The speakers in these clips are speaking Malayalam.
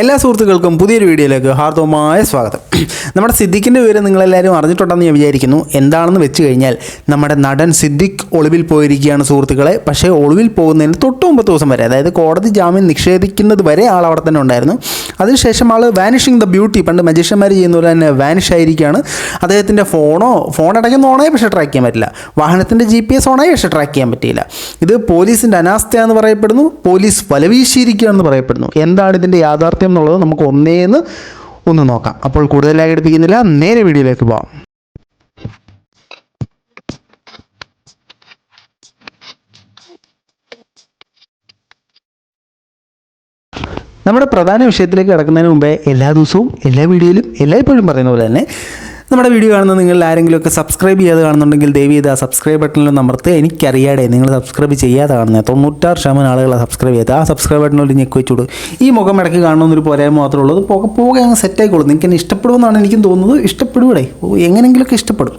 എല്ലാ സുഹൃത്തുക്കൾക്കും പുതിയൊരു വീഡിയോയിലേക്ക് ഹാർദവമായ സ്വാഗതം. നമ്മുടെ സിദ്ദിഖിന്റെ വിവരം നിങ്ങളെല്ലാവരും അറിഞ്ഞിട്ടുണ്ടെന്ന് ഞാൻ വിചാരിക്കുന്നു. എന്താണെന്ന് വെച്ച് കഴിഞ്ഞാൽ നമ്മുടെ നടൻ സിദ്ദിഖ് ഒളിവിൽ പോയിരിക്കുകയാണ് സുഹൃത്തുക്കളെ. പക്ഷേ ഒളിവിൽ പോകുന്നതിന് തൊട്ട് ഒമ്പത് ദിവസം വരെ അതായത് കോടതി ജാമ്യം നിഷേധിക്കുന്നത് വരെ ആൾ അവിടെ തന്നെ ഉണ്ടായിരുന്നു. അതിനുശേഷം ആൾ വാനിഷിങ് ദ ബ്യൂട്ടി പണ്ട് മജീഷ്യന്മാർ ചെയ്യുന്ന പോലെ തന്നെ വാനിഷ് ആയിരിക്കുകയാണ്. അദ്ദേഹത്തിന്റെ ഫോണോ ഫോൺ അടയ്ക്കുന്ന ഓണേ പക്ഷേ ട്രാക്ക് ചെയ്യാൻ പറ്റില്ല. വാഹനത്തിന്റെ ജി പി എസ് ഓണേ പക്ഷേ ട്രാക്ക് ചെയ്യാൻ പറ്റിയില്ല. ഇത് പോലീസിന്റെ അനാസ്ഥയാണെന്ന് പറയപ്പെടുന്നു. പോലീസ് വലവീശിയിരിക്കുകയാണെന്ന് പറയപ്പെടുന്നു. എന്താണ് ഇതിന്റെ യാഥാർത്ഥ്യം? എന്നുള്ളത് നമുക്ക് ഒന്നേന്ന് ഒന്ന് നോക്കാം. അപ്പോൾ കൂടുതലായി എടുപ്പിക്കുന്നില്ല. നേരെ വീഡിയോയിലേക്ക് പോവാം. നമ്മുടെ പ്രധാന വിഷയത്തിലേക്ക് കിടക്കുന്നതിന് മുമ്പേ എല്ലാ ദിവസവും എല്ലാ വീഡിയോയിലും എല്ലായ്പ്പോഴും പറയുന്ന പോലെ തന്നെ നമ്മുടെ വീഡിയോ കാണുന്ന നിങ്ങൾ ആരെങ്കിലുമൊക്കെ സബ്സ്ക്രൈബ് ചെയ്യാതെ കാണുന്നുണ്ടെങ്കിൽ ദയവ് ചെയ്ത് ആ സബ്സ്ക്രൈബ് ബട്ടണിൽ നമർത്ത്. എനിക്കറിയാടെ നിങ്ങൾ സബ്സ്ക്രൈബ് ചെയ്യാതെ കാണുന്നത് തൊണ്ണൂറ്റാറ് ശതമാനം ആളുകളെ സബ്സ്ക്രൈബ് ചെയ്ത് ആ സബ്സ്ക്രൈബ് ബട്ടണിൽ ഞെക്കി വെച്ചോളൂ ഈ മുഖം ഇടയ്ക്ക് കാണണമെന്നൊരു പോരായ്മ മാത്രമേ ഉള്ളൂ. പോകെ പോകെ അങ്ങ് സെറ്റായിക്കോളും നിങ്ങൾക്ക് എന്നെ ഇഷ്ടപ്പെടുമെന്നാണ് എനിക്കും തോന്നുന്നത്. ഇഷ്ടപ്പെടുകൂടെ ഓ, എങ്ങനെയെങ്കിലുമൊക്കെ ഇഷ്ടപ്പെടും.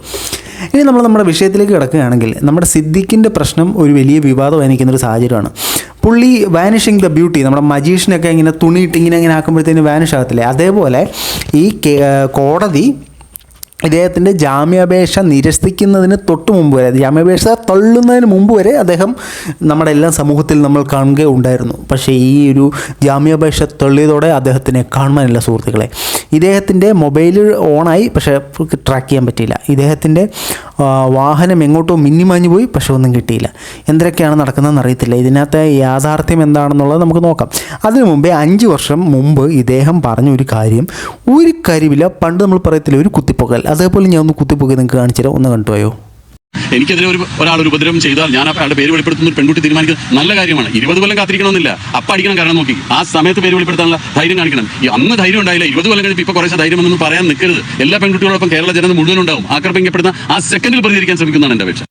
ഇനി നമ്മൾ നമ്മുടെ വിഷയത്തിലേക്ക് കിടക്കുകയാണെങ്കിൽ നമ്മുടെ സിദ്ദിഖിന്റെ പ്രശ്നം ഒരു വലിയ വിവാദമായി നിൽക്കുന്നൊരു സാഹചര്യമാണ്. പുള്ളി വാനിഷിങ് ദ ബ്യൂട്ടി നമ്മുടെ മജീഷിനൊക്കെ ഇങ്ങനെ തുണിയിട്ട് ഇങ്ങനെ അങ്ങനെ ആക്കുമ്പോഴത്തേന് വാനിഷ് ആകത്തില്ലേ? അതേപോലെ ഈ കോടതി ഇദ്ദേഹത്തിന്റെ ജാമ്യാപേക്ഷ നിരസിക്കുന്നതിന് തൊട്ട് മുമ്പ് വരെ ജാമ്യാപേക്ഷ തള്ളുന്നതിന് മുമ്പ് വരെ അദ്ദേഹം നമ്മുടെ എല്ലാ സമൂഹത്തിൽ നമ്മൾ കാണുകയുണ്ടായിരുന്നു. പക്ഷേ ഈ ഒരു ജാമ്യാപേക്ഷ തള്ളിയതോടെ അദ്ദേഹത്തിനെ കാണാനില്ല സുഹൃത്തുക്കളെ. ഇദ്ദേഹത്തിന്റെ മൊബൈൽ ഓണായി പക്ഷേ ട്രാക്ക് ചെയ്യാൻ പറ്റിയില്ല. ഇദ്ദേഹത്തിന്റെ വാഹനം എങ്ങോട്ടോ മിന്നിമാഞ്ഞു പോയി പക്ഷേ ഒന്നും കിട്ടിയില്ല. എന്തൊക്കെയാണ് നടക്കുന്നതെന്ന് അറിയത്തില്ല. ഇതിനകത്തെ യാഥാർത്ഥ്യം എന്താണെന്നുള്ളത് നമുക്ക് നോക്കാം. അതിനു മുമ്പേ അഞ്ച് വർഷം മുമ്പ് ഇദ്ദേഹം പറഞ്ഞ ഒരു കാര്യം ഒരു കരുവില പണ്ട് നമ്മൾ പറയത്തില്ല ഒരു കുത്തിപ്പൊക്കൽ. അതേപോലെ ഞാൻ ഒന്ന് കുത്തിപ്പൊക്കി നിങ്ങൾക്ക് കാണിച്ചുതരാം. ഒന്ന് കണ്ടുപോയോ എനിക്കെതിരെ ഒരു ഒരാൾ ഒരു ഉപദ്രവം ചെയ്താൽ ഞാൻ അയാളുടെ പേര് വെളിപ്പെടുത്തുന്ന ഒരു പെൺകുട്ടി തീരുമാനിക്കുന്നത് നല്ല കാര്യമാണ്. ഇരുപത് കൊല്ലം കാത്തിരിക്കണമെന്നില്ല. അപ്പ അടിക്കണം കാരണം നോക്കി. ആ സമയത്ത് പേര് വെളിപ്പെടുത്താനുള്ള ധൈര്യം കാണിക്കണം. ഈ അന്ന് ധൈര്യം ഉണ്ടായില്ല. ഇരുപത് കൊല്ലം കഴിഞ്ഞ് ഇപ്പോൾ കുറച്ച് ധൈര്യം എന്നൊന്നും പറയാൻ നിൽക്കരുത്. എല്ലാ പെൺകുട്ടികളോടൊപ്പം കേരള ജനത മുഴുവൻ ഉണ്ടാവും. ആക്രമിക്കപ്പെടുന്ന ആ സെക്കൻഡിൽ പ്രതികരിക്കാൻ ശ്രമിക്കുന്നതാണ് എന്റെ അപേക്ഷ.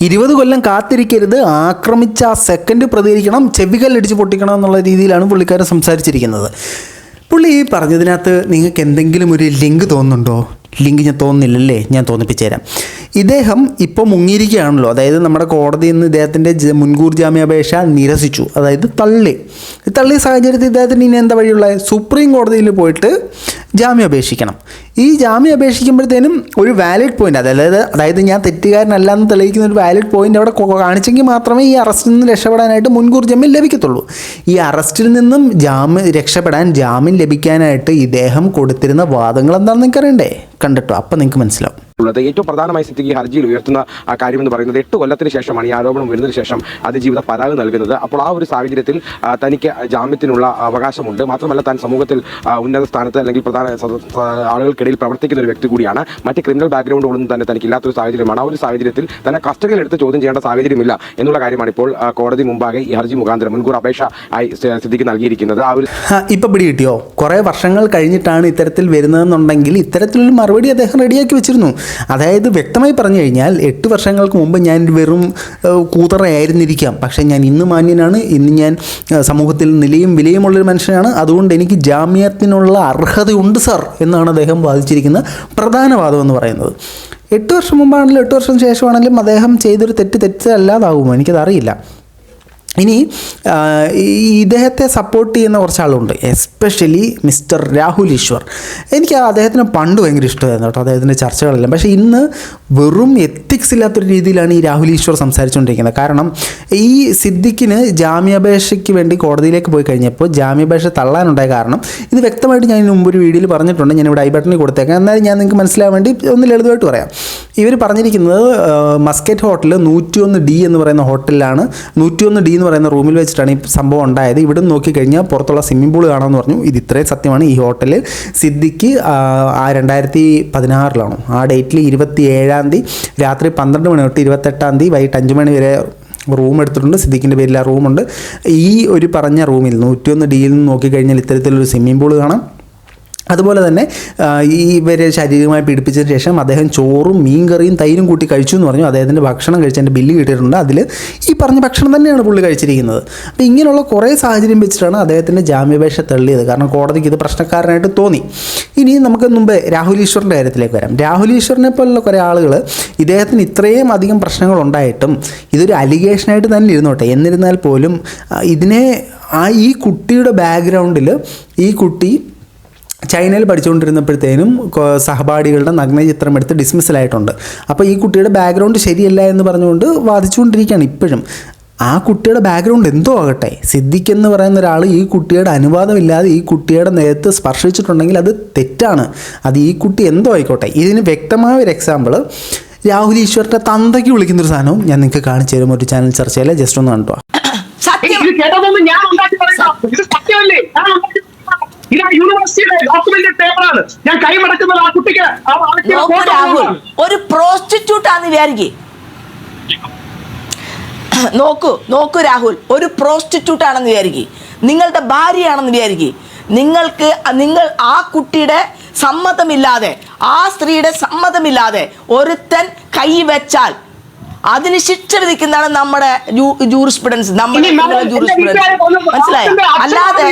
ഇരുപത് കൊല്ലം കാത്തിരിക്കരുത്. ആക്രമിച്ച ആ സെക്കൻഡ് പ്രതികരിക്കണം. ചെവികല്ലടിച്ച് പൊട്ടിക്കണം എന്നുള്ള രീതിയിലാണ് പുള്ളിക്കാരൻ സംസാരിച്ചിരിക്കുന്നത്. പുള്ളി ഈ പറഞ്ഞതിനകത്ത് നിങ്ങൾക്ക് എന്തെങ്കിലും ഒരു ലിങ്ക് തോന്നുന്നുണ്ടോ? ലിങ്ക് ഞാൻ തോന്നുന്നില്ലല്ലേ? ഞാൻ തോന്നിപ്പിച്ചു തരാം ഇദ്ദേഹം ഇപ്പോൾ മുങ്ങിയിരിക്കുകയാണല്ലോ. അതായത് നമ്മുടെ കോടതിയിൽ നിന്ന് ഇദ്ദേഹത്തിന്റെ മുൻകൂർ ജാമ്യാപേക്ഷ നിരസിച്ചു. അതായത് തള്ളി. തള്ളിയ സാഹചര്യത്തിൽ ഇദ്ദേഹത്തിന് ഇനി എന്താ വഴിയുള്ള സുപ്രീം കോടതിയിൽ പോയിട്ട് ജാമ്യം അപേക്ഷിക്കണം ഈ ജാമ്യം അപേക്ഷിക്കുമ്പോഴത്തേനും ഒരു വാലിഡ് പോയിന്റ് അതായത് അതായത് ഞാൻ തെറ്റുകാരനല്ല എന്ന് തെളിയിക്കുന്ന ഒരു വാലിഡ് പോയിന്റ് അവിടെ കാണിച്ചെങ്കിൽ മാത്രമേ ഈ അറസ്റ്റിൽ നിന്ന് രക്ഷപ്പെടാനായിട്ട് മുൻകൂർ ജാമ്യം ലഭിക്കത്തുള്ളൂ. ഈ അറസ്റ്റിൽ നിന്നും ജാമ്യം രക്ഷപ്പെടാൻ ജാമ്യം ലഭിക്കാനായിട്ട് ഇദ്ദേഹം കൊടുത്തിരുന്ന വാദങ്ങൾ എന്താണെന്ന് നിങ്ങൾക്ക് അറിയണ്ടേ കണ്ടിട്ടോ? അപ്പം നിങ്ങൾക്ക് മനസ്സിലാവും. ഉള്ളത്. ഏറ്റവും പ്രധാനമായി സ്ഥിതിക്ക് ഹർജിയിൽ ഉയർത്തുന്ന ആ കാര്യം എന്ന് പറയുന്നത് എട്ട് കൊല്ലത്തിന് ശേഷമാണ് ഈ ആരോപണം വരുന്നതിന് ശേഷം അതിജീവിത പരാതി നൽകുന്നത്. അപ്പോൾ ആ ഒരു സാഹചര്യത്തിൽ തനിക്ക് ജാമ്യത്തിനുള്ള അവകാശമുണ്ട്. മാത്രമല്ല താൻ സമൂഹത്തിൽ ഉന്നത സ്ഥാനത്ത് അല്ലെങ്കിൽ പ്രധാന ആളുകൾക്കിടയിൽ പ്രവർത്തിക്കുന്ന ഒരു വ്യക്തി കൂടിയാണ്. മറ്റ് ക്രിമിനൽ ബാക്ക്ഗ്രൗണ്ട് ഒന്നും തന്നെ തനിക്ക് ഇല്ലാത്തൊരു സാഹചര്യമാണ്. ആ ഒരു സാഹചര്യത്തിൽ തന്നെ കസ്റ്റഡിയിൽ എടുത്ത് ചോദ്യം ചെയ്യേണ്ട സാഹചര്യമില്ല എന്നുള്ള കാര്യമാണ് ഇപ്പോൾ കോടതി മുമ്പാകെ ഈ ഹർജി മുഖാന്തരം മുൻകൂർ അപേക്ഷ ആയി സ്ഥിതിക്ക് നൽകിയിരിക്കുന്നത്. ആ ഒരു ഇപ്പം പിടി കിട്ടിയോ കുറേ വർഷങ്ങൾ കഴിഞ്ഞിട്ടാണ് ഇത്തരത്തിൽ വരുന്നതെന്നുണ്ടെങ്കിൽ ഇത്തരത്തിലൊരു മറുപടി അദ്ദേഹം റെഡിയാക്കി വെച്ചിരുന്നു. അതായത് വ്യക്തമായി പറഞ്ഞു കഴിഞ്ഞാൽ എട്ട് വർഷങ്ങൾക്ക് മുമ്പ് ഞാൻ വെറും കൂതറയായിരുന്നിരിക്കാം. പക്ഷേ ഞാൻ ഇന്ന് മാന്യനാണ്. ഇന്ന് ഞാൻ സമൂഹത്തിൽ നിലയും വിലയുമുള്ളൊരു മനുഷ്യനാണ്. അതുകൊണ്ട് എനിക്ക് ജാമ്യത്തിനുള്ള അർഹതയുണ്ട് സർ എന്നാണ് അദ്ദേഹം വാദിച്ചിരിക്കുന്ന പ്രധാന വാദം എന്ന് പറയുന്നത്. എട്ട് വർഷം മുമ്പാണെങ്കിലും എട്ട് വർഷം ശേഷമാണെങ്കിലും അദ്ദേഹം ചെയ്തൊരു തെറ്റ് തെറ്റല്ലാതാകുമോ എനിക്കത് അറിയില്ല ഇനി ഇദ്ദേഹത്തെ സപ്പോർട്ട് ചെയ്യുന്ന കുറച്ച് ആളുണ്ട് എസ്പെഷ്യലി മിസ്റ്റർ രാഹുൽ ഈശ്വർ. എനിക്ക് അദ്ദേഹത്തിന് പണ്ട് ഭയങ്കര ഇഷ്ടമായിരുന്നു കേട്ടോ അദ്ദേഹത്തിന്റെ ചർച്ചകളെല്ലാം. പക്ഷേ ഇന്ന് വെറും എത്തിക്സ് ഇല്ലാത്തൊരു രീതിയിലാണ് ഈ രാഹുൽ ഈശ്വർ സംസാരിച്ചുകൊണ്ടിരിക്കുന്നത്. കാരണം ഈ സിദ്ദിഖിന് ജാമ്യാപേക്ഷയ്ക്ക് വേണ്ടി കോടതിയിലേക്ക് പോയി കഴിഞ്ഞപ്പോൾ ജാമ്യാപേക്ഷ തള്ളാനുണ്ടായ കാരണം ഇത് വ്യക്തമായിട്ട് ഞാൻ മുമ്പ് ഒരു വീഡിയോയിൽ പറഞ്ഞിട്ടുണ്ട്. ഞാൻ ഇവിടെ ഐ ബട്ടണിൽ കൊടുത്തേക്കാം. എന്നാലും ഞാൻ നിങ്ങൾക്ക് മനസ്സിലാവാൻ വേണ്ടി ഒന്ന് ലളിതമായിട്ട് പറയാം. ഇവർ പറഞ്ഞിരിക്കുന്നത് മസ്കറ്റ് ഹോട്ടൽ നൂറ്റിയൊന്ന് ഡി എന്ന് പറയുന്ന ഹോട്ടലിലാണ്. നൂറ്റിയൊന്ന് ഡി എന്ന് പറയുന്ന റൂമിൽ വെച്ചിട്ടാണ് ഈ സംഭവം ഉണ്ടായത്. ഇവിടെ നോക്കിക്കഴിഞ്ഞാൽ പുറത്തുള്ള സ്വിമ്മിംഗ് പൂൾ കാണാമെന്ന് പറഞ്ഞു. ഇത് ഇത്രയും സത്യമാണ് ഈ ഹോട്ടൽ ആ, ആ രണ്ടായിരത്തി പതിനാറിലാണോ. ആ ഡേറ്റിൽ ഇരുപത്തി ഏഴാം തീയതി രാത്രി പന്ത്രണ്ട് മണി തൊട്ട് ഇരുപത്തെട്ടാം തീയതി വൈകിട്ട് അഞ്ച് മണി വരെ റൂം എടുത്തിട്ടുണ്ട്. സിദ്ദിഖിന്റെ പേരിൽ ആ റൂമുണ്ട്. ഈ ഒരു പറഞ്ഞ റൂമിൽ നൂറ്റിയൊന്ന് ഡിയിൽ നിന്ന് നോക്കിക്കഴിഞ്ഞാൽ ഇത്തരത്തിലൊരു സ്വിമ്മിംഗ് പൂൾ കാണാം. അതുപോലെ തന്നെ ഈ ഇവരെ ശാരീരികമായി പീഡിപ്പിച്ചതിന് ശേഷം അദ്ദേഹം ചോറും മീൻ കറിയും തൈരും കൂട്ടി കഴിച്ചു എന്ന് പറഞ്ഞു. അദ്ദേഹത്തിന്റെ ഭക്ഷണം കഴിച്ചതിന്റെ ബില്ല് കിട്ടിയിട്ടുണ്ട്. അതിൽ ഈ പറഞ്ഞ ഭക്ഷണം തന്നെയാണ് പുള്ളി കഴിച്ചിരിക്കുന്നത്. അപ്പോൾ ഇങ്ങനെയുള്ള കുറേ സാഹചര്യം വെച്ചിട്ടാണ് അദ്ദേഹത്തിന്റെ ജാമ്യാപേക്ഷ തള്ളിയത്. കാരണം കോടതിക്ക് ഇത് പ്രശ്നക്കാരനായിട്ട് തോന്നി. ഇനി നമുക്ക് മുമ്പ് രാഹുൽ ഈശ്വറിന്റെ കാര്യത്തിലേക്ക് വരാം. രാഹുൽ ഈശ്വറിനെ പോലുള്ള കുറേ ആളുകൾ ഇദ്ദേഹത്തിന് ഇത്രയും അധികം പ്രശ്നങ്ങൾ ഉണ്ടായിട്ടും ഇതൊരു അലിഗേഷനായിട്ട് തന്നെ ഇരുന്നോട്ടെ. എന്നിരുന്നാൽ പോലും ഇതിനെ ആ ഈ കുട്ടിയുടെ ബാക്ക്ഗ്രൗണ്ടിൽ ഈ കുട്ടി ചൈനയിൽ പഠിച്ചുകൊണ്ടിരുന്നപ്പോഴത്തേനും സഹപാഠികളുടെ നഗ്നചിത്രം എടുത്ത് ഡിസ്മിസലായിട്ടുണ്ട് അപ്പോൾ ഈ കുട്ടിയുടെ ബാക്ക്ഗ്രൗണ്ട് ശരിയല്ല എന്ന് പറഞ്ഞുകൊണ്ട് വാദിച്ചുകൊണ്ടിരിക്കുകയാണ് ഇപ്പോഴും. ആ കുട്ടിയുടെ ബാക്ക്ഗ്രൗണ്ട് എന്തോ ആകട്ടെ. സിദ്ദിഖ് എന്ന് പറയുന്ന ഒരാൾ ഈ കുട്ടിയുടെ അനുവാദമില്ലാതെ ഈ കുട്ടിയുടെ നേരത്ത് സ്പർശിച്ചിട്ടുണ്ടെങ്കിൽ അത് തെറ്റാണ്. അത് ഈ കുട്ടി എന്തോ ആയിക്കോട്ടെ. ഇതിന് വ്യക്തമായ ഒരു എക്സാമ്പിൾ രാഹുൽ ഈശ്വറിന്റെ തന്തയ്ക്ക് വിളിക്കുന്നൊരു സാധനവും ഞാൻ നിങ്ങൾക്ക് കാണിച്ചു തരും. ഒരു ചാനൽ ചർച്ചയിലെ ജസ്റ്റ് ഒന്ന് കണ്ടോ സത്യം. ഇത് ആ യൂണിവേഴ്സിറ്റിയുടെ ഡോക്യുമെന്റ് പേപ്പറാണ് ഞാൻ കൈമടക്കുന്നത് ആ കുട്ടിക്ക്. ആ ആൾക്ക് ഫോട്ടോ രാഹുൽ ആണ്. ഒരു പ്രോസ്റ്റിറ്റ്യൂട്ട് ആണെന്ന് വിചാരിക്കേ. നോക്കൂ നോക്കൂ രാഹുൽ ഒരു പ്രോസ്റ്റിറ്റ്യൂട്ട് ആണെന്ന് വിചാരിക്കേ. നിങ്ങളുടെ ഭാര്യയാണെന്ന് വിചാരിക്കേ. നിങ്ങൾക്ക് നിങ്ങൾ ആ കുട്ടിയുടെ സമ്മതമില്ലാതെ ആ സ്ത്രീയുടെ സമ്മതമില്ലാതെ ഒരുത്തൻ കൈവച്ചാൽ അതിന് ശിക്ഷ വിധിക്കുന്നതാണ് നമ്മുടെ ജൂറിസ്പ്രുഡൻസ് നമ്മുടെ ജൂറിസ്പ്രുഡൻസ് മനസ്സിലായോ? അല്ലാതെ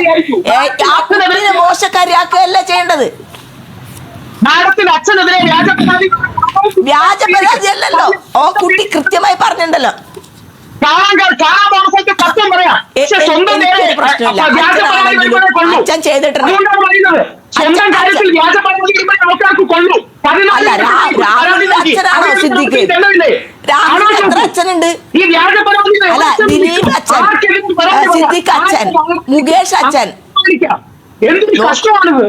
ആ കുട്ടീനെ മോശക്കാരിയാക്കുകയല്ല ചെയ്യേണ്ടത്. വ്യാജ പരാതി അല്ലല്ലോ. ഓ കുട്ടി കൃത്യമായി പറഞ്ഞിട്ടുണ്ടല്ലോ കൊള്ളൂ. അച്ഛൻ ചെയ്തിട്ടുണ്ട്. അല്ല, രാഹുലിന്റെ അച്ഛനാണോ അതിന് സിദ്ദിഖ്? തെളിവില്ലേ? രാഹുലിന് ആണോ എത്ര ചോദിച്ചു? അച്ഛനുണ്ട്? അല്ല ദിലീപ് അച്ഛൻ. സിദ്ദിഖ് അച്ഛൻ മുകേഷ് അച്ഛൻ എന്തൊരു കഷ്ടമാണിത്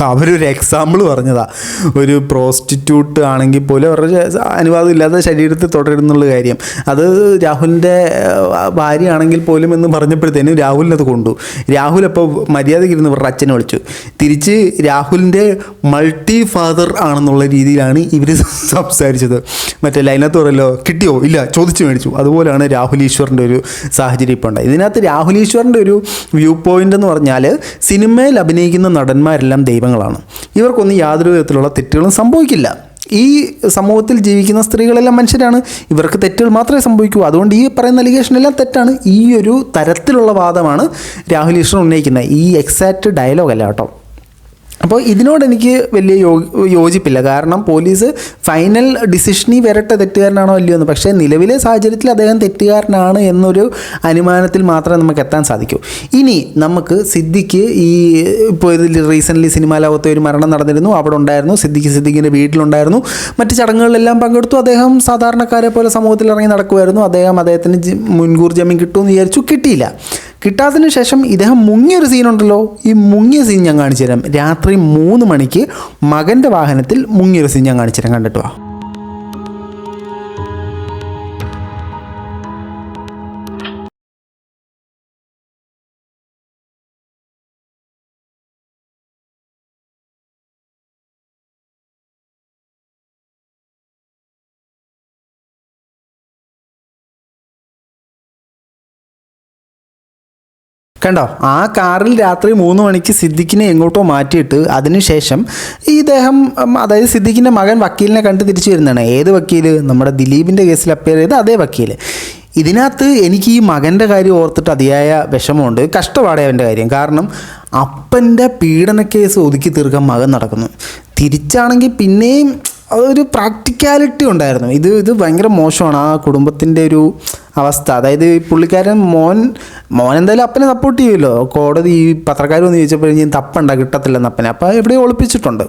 അവരൊരു എക്സാമ്പിൾ പറഞ്ഞതാ. ഒരു പ്രോസ്റ്റിറ്റ്യൂട്ട് ആണെങ്കിൽ പോലും അവരുടെ അനുവാദം ഇല്ലാതെ ശരീരത്തിൽ തുടരുന്നുള്ള കാര്യം. അത് രാഹുലിന്റെ ഭാര്യ ആണെങ്കിൽ പോലും എന്ന് പറഞ്ഞപ്പോഴത്തേനും രാഹുലിനത് കൊണ്ടു. രാഹുൽ അപ്പോൾ മര്യാദയ്ക്ക് ഇരുന്ന് ഇവരുടെ അച്ഛനെ വിളിച്ചു. തിരിച്ച് രാഹുലിന്റെ മൾട്ടി ഫാദർ ആണെന്നുള്ള രീതിയിലാണ് ഇവർ സംസാരിച്ചത്. മറ്റേ ലൈനകത്ത് പറയല്ലോ കിട്ടിയോ? ഇല്ല ചോദിച്ചു മേടിച്ചു. അതുപോലെയാണ് രാഹുൽ ഈശ്വറിന്റെ ഒരു സാഹചര്യം ഇപ്പോൾ ഉണ്ടായത്. ഇതിനകത്ത് രാഹുൽ ഈശ്വറിന്റെ ഒരു വ്യൂ പോയിന്റ് എന്ന് പറഞ്ഞാൽ സിനിമയിൽ അഭിനയിക്കുന്ന നടന്മാരെല്ലാം ദൈവങ്ങളാണ് ഇവർക്കൊന്നും യാതൊരു വിധത്തിലുള്ള തെറ്റുകളും സംഭവിക്കില്ല. ഈ സമൂഹത്തിൽ ജീവിക്കുന്ന സ്ത്രീകളെല്ലാം മനുഷ്യരാണ്. ഇവർക്ക് തെറ്റുകൾ മാത്രമേ സംഭവിക്കൂ. അതുകൊണ്ട് ഈ പറയുന്ന അലിഗേഷൻ എല്ലാം തെറ്റാണ്. ഈ ഒരു തരത്തിലുള്ള വാദമാണ് രാഹുൽ ഈശ്വർ ഉന്നയിക്കുന്നത്. ഈ എക്സാക്റ്റ് ഡയലോഗ് കേട്ടോ. അപ്പോൾ ഇതിനോട് എനിക്ക് വലിയ യോ യോജിപ്പില്ല. കാരണം പോലീസ് ഫൈനൽ ഡിസിഷനിൽ വരട്ടെ തെറ്റുകാരനാണോ അല്ലയോ എന്ന്. പക്ഷേ നിലവിലെ സാഹചര്യത്തിൽ അദ്ദേഹം തെറ്റുകാരനാണ് എന്നൊരു അനുമാനത്തിൽ മാത്രമേ നമുക്ക് എത്താൻ സാധിക്കൂ. ഇനി നമുക്ക് സിദ്ദിഖ് ഈ ഇപ്പോൾ ഇതിൽ റീസെന്റ്ലി സിനിമാ ലോകത്ത് ഒരു മരണം നടന്നിരുന്നു. അവിടെ ഉണ്ടായിരുന്നു. സിദ്ദിഖ് സിദ്ദിഖിന്റെ വീട്ടിലുണ്ടായിരുന്നു. മറ്റ് ചടങ്ങുകളിലെല്ലാം പങ്കെടുത്തു. അദ്ദേഹം സാധാരണക്കാരെ പോലെ സമൂഹത്തിൽ ഇറങ്ങി നടക്കുമായിരുന്നു. അദ്ദേഹം അദ്ദേഹത്തിന് മുൻകൂർ ജാമ്യം കിട്ടുമെന്ന് വിചാരിച്ചു. കിട്ടിയില്ല. കിട്ടാത്തതിന് ശേഷം ഇദ്ദേഹം മുങ്ങിയൊരു സീനുണ്ടല്ലോ. ഈ മുങ്ങിയ സീൻ ഞാൻ കാണിച്ചു തരാം രാത്രി മൂന്ന് മണിക്ക് മകന്റെ വാഹനത്തിൽ മുങ്ങിയൊരു സീൻ ഞാൻ കാണിച്ചു തരാം കണ്ടിട്ട് കണ്ടോ? ആ കാറിൽ രാത്രി മൂന്ന് മണിക്ക് സിദ്ദിഖിനെ എങ്ങോട്ടോ മാറ്റിയിട്ട് അതിനുശേഷം ഈ ഇദ്ദേഹം അതായത് സിദ്ദിഖിന്റെ മകൻ വക്കീലിനെ കണ്ട് തിരിച്ചു വരുന്നതാണ്. ഏത് വക്കീൽ നമ്മുടെ ദിലീപിന്റെ കേസിൽ അപ്പിയർ ചെയ്ത അതേ വക്കീൽ ഇതിനകത്ത് എനിക്ക് ഈ മകന്റെ കാര്യം ഓർത്തിട്ട് അതിയായ വിഷമമുണ്ട്. കഷ്ടപ്പാടേ അവന്റെ കാര്യം. കാരണം അപ്പന്റെ പീഡന കേസ് ഒതുക്കി തീർക്കാൻ മകൻ നടക്കുന്നു. തിരിച്ചാണെങ്കിൽ പിന്നെയും അതൊരു പ്രാക്ടിക്കാലിറ്റി ഉണ്ടായിരുന്നു. ഇത് ഇത് ഭയങ്കര മോശമാണ്. ആ കുടുംബത്തിന്റെ ഒരു അവസ്ഥ. അതായത് പുള്ളിക്കാരൻ മോൻ മോൻ എന്തായാലും അപ്പനെ സപ്പോർട്ട് ചെയ്യുമല്ലോ. കോടതി ഈ പത്രക്കാർ വന്ന് ചോദിച്ചപ്പോൾ ഇനി തപ്പണ്ട കിട്ടത്തില്ലെന്ന് അപ്പനെ. അപ്പം എവിടെയോ ഒളിപ്പിച്ചിട്ടുണ്ട്.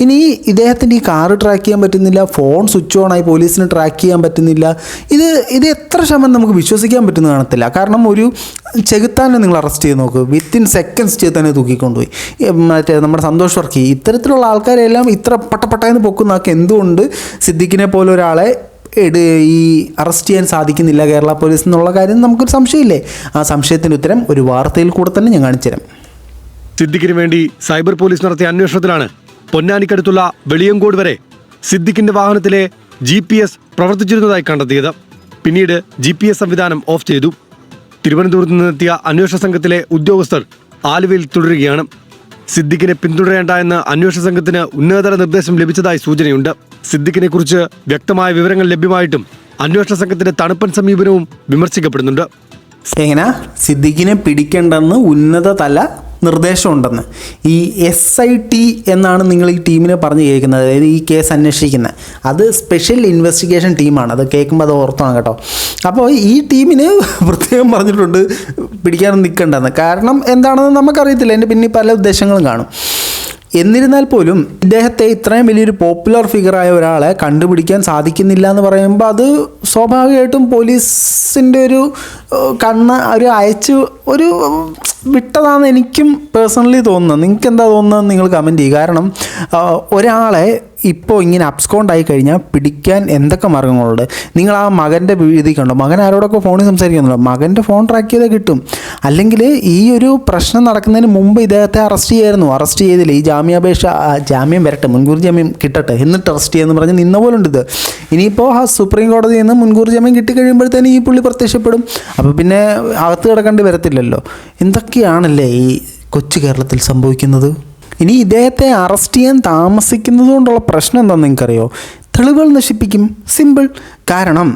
ഇനി ഇദ്ദേഹത്തിന്റെ ഈ കാറ് ട്രാക്ക് ചെയ്യാൻ പറ്റുന്നില്ല ഫോൺ സ്വിച്ച് ഓൺ ആയി പോലീസിന് ട്രാക്ക് ചെയ്യാൻ പറ്റുന്നില്ല. ഇത് ഇത് എത്ര ശതമാനം നമുക്ക് വിശ്വസിക്കാൻ പറ്റുന്ന കാണത്തില്ല. കാരണം ഒരു ചെകുത്താനെ നിങ്ങൾ അറസ്റ്റ് ചെയ്ത് നോക്ക്. വിത്തിൻ സെക്കൻഡ്സ് ചെകുത്താനെ തൂക്കിക്കൊണ്ടുപോയി. മറ്റേ നമ്മുടെ സന്തോഷ് വർക്കി ഇത്തരത്തിലുള്ള ആൾക്കാരെല്ലാം ഇത്ര പട്ടപ്പട്ടായെന്ന് പൊക്കുന്നതൊക്കെ എന്തുകൊണ്ട് സിദ്ദിഖിനെ പോലെ ഒരാളെ ഈ അറസ്റ്റ് ചെയ്യാൻ സാധിക്കുന്നില്ല കേരള പോലീസ് എന്നുള്ള കാര്യം നമുക്കൊരു സംശയമില്ലേ? ആ സംശയത്തിന് ഉത്തരം ഒരു വാർത്തയിൽ കൂടെ തന്നെ ഞാൻ കാണിച്ചുതരാം സിദ്ദിഖിന് വേണ്ടി സൈബർ പോലീസ് നടത്തിയ അന്വേഷണത്തിലാണ് പൊന്നാനിക്കടുത്തുള്ള വെളിയങ്കോട് വരെ സിദ്ദിഖിന്റെ വാഹനത്തിലെ ജി പി എസ് പ്രവർത്തിച്ചിരുന്നതായി കണ്ടെത്തിയത്. പിന്നീട് ജി പി എസ് സംവിധാനം ഓഫ് ചെയ്തു. തിരുവനന്തപുരത്ത് നിന്നെത്തിയ അന്വേഷണ സംഘത്തിലെ ഉദ്യോഗസ്ഥർ ആലുവയിൽ തുടരുകയാണ്. സിദ്ദിഖിനെ പിന്തുടരേണ്ട എന്ന് അന്വേഷണ സംഘത്തിന് ഉന്നതതല നിർദ്ദേശം ലഭിച്ചതായി സൂചനയുണ്ട്. സിദ്ദിഖിനെ കുറിച്ച് വ്യക്തമായ വിവരങ്ങൾ ലഭ്യമായിട്ടും അന്വേഷണ സംഘത്തിന്റെ തണുപ്പൻ സമീപനവും വിമർശിക്കപ്പെടുന്നുണ്ട്. എങ്ങനെ? സിദ്ദിഖിനെ പിടിക്കേണ്ടെന്ന് ഉന്നത തല നിർദ്ദേശമുണ്ടെന്ന്. ഈ എസ് ഐ ടി എന്നാണ് നിങ്ങൾ ഈ ടീമിനെ പറഞ്ഞു കേൾക്കുന്നത് അതായത് ഈ കേസ് അന്വേഷിക്കുന്നത്. അത് സ്പെഷ്യൽ ഇൻവെസ്റ്റിഗേഷൻ ടീമാണ് അത് കേൾക്കുമ്പോൾ അത് ഓർത്തണം കേട്ടോ. അപ്പോൾ ഈ ടീമിന് പ്രത്യേകം പറഞ്ഞിട്ടുണ്ട് പിടിക്കാൻ നിൽക്കേണ്ടെന്ന്. കാരണം എന്താണെന്ന് നമുക്കറിയത്തില്ല. എന്റെ പിന്നെ പല ഉദ്ദേശങ്ങളും കാണും. എന്നിരുന്നാൽ പോലും ഇദ്ദേഹത്തെ ഇത്രയും വലിയൊരു പോപ്പുലർ ഫിഗറായ ഒരാളെ കണ്ടുപിടിക്കാൻ സാധിക്കുന്നില്ല എന്ന് പറയുമ്പോൾ അത് സ്വാഭാവികമായിട്ടും പോലീസിന്റെ ഒരു കണ്ണ് ഒരു അയച്ച് ഒരു വിട്ടതാണെന്ന് എനിക്കും പേഴ്സണലി തോന്നുന്നത് നിങ്ങൾക്ക് എന്താ തോന്നുന്നത് നിങ്ങൾ കമന്റ് ചെയ്യുക. കാരണം ഒരാളെ ഇപ്പോൾ ഇങ്ങനെ അബ്സ്കോണ്ട് ആയി കഴിഞ്ഞാൽ പിടിക്കാൻ എന്തൊക്കെ മാർഗങ്ങളുണ്ട്? നിങ്ങൾ ആ മകന്റെ വീതി കണ്ടോ? മകൻ ആരോടൊക്കെ ഫോണിൽ സംസാരിക്കുന്നുണ്ടോ? മകന്റെ ഫോൺ ട്രാക്ക് ചെയ്താൽ കിട്ടും. അല്ലെങ്കിൽ ഈ ഒരു പ്രശ്നം നടക്കുന്നതിന് മുമ്പ് ഇദ്ദേഹത്തെ അറസ്റ്റ് ചെയ്യായിരുന്നു. അറസ്റ്റ് ചെയ്തില്ല. ഈ ജാമ്യാപേക്ഷ ജാമ്യം വരട്ടെ. മുൻകൂർ ജാമ്യം കിട്ടട്ടെ. എന്നിട്ട് അറസ്റ്റ് ചെയ്യാമെന്ന് പറഞ്ഞ് നിന്ന പോലെ ഉണ്ട് ഇത്. ഇനിയിപ്പോൾ ആ സുപ്രീം കോടതി നിന്ന് മുൻകൂർ ജാമ്യം കിട്ടിക്കഴിയുമ്പോഴത്തേനും ഈ പുള്ളി പ്രത്യക്ഷപ്പെടും. അപ്പോൾ പിന്നെ അകത്ത് കിടക്കേണ്ടി വരത്തില്ലല്ലോ. എന്തൊക്കെയാണല്ലേ ഈ കൊച്ചു കേരളത്തിൽ സംഭവിക്കുന്നത്? ഇനി ഇദ്ദേഹത്തെ അറസ്റ്റ് ചെയ്യാൻ താമസിക്കുന്നതുകൊണ്ടുള്ള പ്രശ്നം എന്താണെന്ന് നിങ്ങൾക്കറിയോ? തെളിവുകൾ നശിപ്പിക്കും. സിമ്പിൾ കാരണം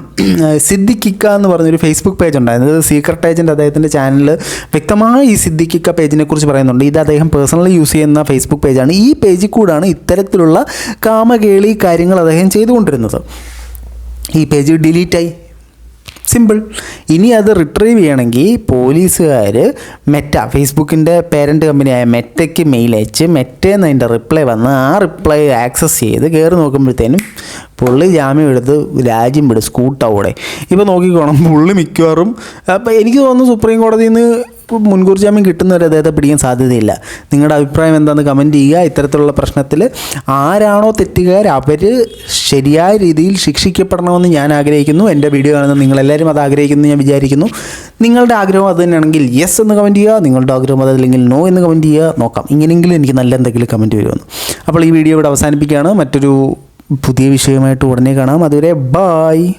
സിദ്ദിഖിക്ക എന്ന് പറഞ്ഞൊരു ഫേസ്ബുക്ക് പേജ് ഉണ്ടായിരുന്നു. സീക്രട്ട് ഏജന്റ് അദ്ദേഹത്തിന്റെ ചാനലിൽ വ്യക്തമായി ഈ സിദ്ദിഖിക്ക പേജിനെ കുറിച്ച് പറയുന്നുണ്ട്. ഇത് അദ്ദേഹം പേഴ്സണലി യൂസ് ചെയ്യുന്ന ഫേസ്ബുക്ക് പേജാണ് ഈ പേജിൽ കൂടാണ് ഇത്തരത്തിലുള്ള കാമകേളി കാര്യങ്ങൾ അദ്ദേഹം ചെയ്തുകൊണ്ടിരുന്നത്. ഈ പേജ് ഡിലീറ്റായി സിമ്പിൾ ഇനി അത് റിട്രീവ് ചെയ്യണമെങ്കിൽ പോലീസുകാർ മെറ്റ ഫേസ്ബുക്കിന്റെ പേരന്റ് കമ്പനിയായ മെറ്റയ്ക്ക് മെയിൽ അയച്ച് മെറ്റേന്ന് അതിന്റെ റിപ്ലൈ വന്ന് ആ റിപ്ലൈ ആക്സസ് ചെയ്ത് കയറി നോക്കുമ്പോഴത്തേനും പുള്ളി ജാമ്യം എടുത്ത് രാജ്യം വിടും സ്കൂട്ടവിടെ ഇപ്പോൾ നോക്കിക്കോണം പുള്ളി മിക്കവാറും അപ്പോൾ എനിക്ക് തോന്നുന്നു സുപ്രീം കോടതിയിൽ നിന്ന് മുൻകൂർ ജാമ്യം കിട്ടുന്നവരെ അദ്ദേഹത്തെ പിടിക്കാൻ സാധ്യതയില്ല. നിങ്ങളുടെ അഭിപ്രായം എന്താണെന്ന് കമന്റ് ചെയ്യുക. ഇത്തരത്തിലുള്ള പ്രശ്നത്തിൽ ആരാണോ തെറ്റുകാർ അവർ ശരിയായ രീതിയിൽ ശിക്ഷിക്കപ്പെടണമെന്ന് ഞാൻ ആഗ്രഹിക്കുന്നു. എന്റെ വീഡിയോ കാണുന്ന നിങ്ങളെല്ലാവരും അത് ആഗ്രഹിക്കുന്നു ഞാൻ വിചാരിക്കുന്നു. നിങ്ങളുടെ ആഗ്രഹം അത് തന്നെയാണെങ്കിൽ യെസ് എന്ന് കമന്റ് ചെയ്യുക. നിങ്ങളുടെ ആഗ്രഹം അതല്ലെങ്കിൽ നോ എന്ന് കമന്റ് ചെയ്യുക. നോക്കാം. ഇങ്ങനെയെങ്കിലും എനിക്ക് നല്ല എന്തെങ്കിലും കമന്റ് വരുമെന്ന്. അപ്പോൾ ഈ വീഡിയോ ഇവിടെ അവസാനിപ്പിക്കുകയാണ്. മറ്റൊരു പുതിയ വിഷയമായിട്ട് ഉടനെ കാണാം. അതുവരെ ബായ്